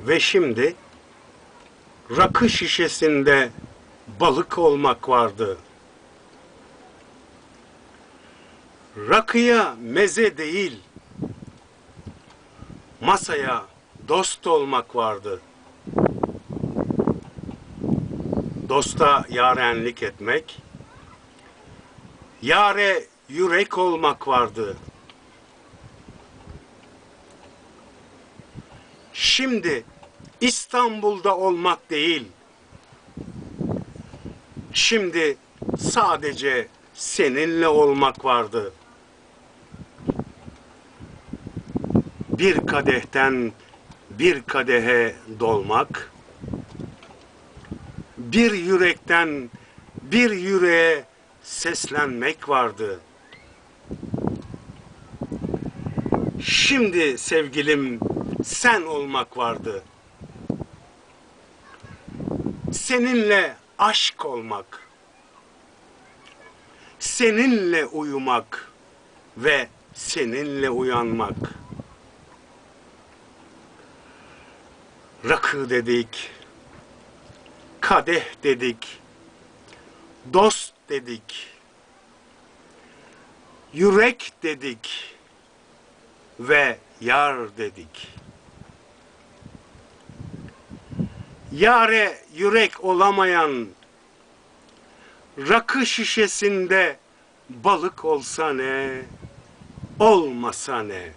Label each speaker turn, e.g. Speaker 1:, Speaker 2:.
Speaker 1: Ve şimdi rakı şişesinde balık olmak vardı. Rakıya meze değil, masaya dost olmak vardı. Dosta yarenlik etmek, yare yürek olmak vardı. Şimdi İstanbul'da olmak değil, şimdi sadece seninle olmak vardı. Bir kadehten bir kadehe dolmak, bir yürekten bir yüreğe seslenmek vardı. Şimdi sevgilim sen olmak vardı. Seninle aşk olmak. Seninle uyumak ve seninle uyanmak. Rakı dedik, kadeh dedik, dost dedik, yürek dedik ve yar dedik. Yare yürek olamayan rakı şişesinde balık olsa ne, olmasa ne?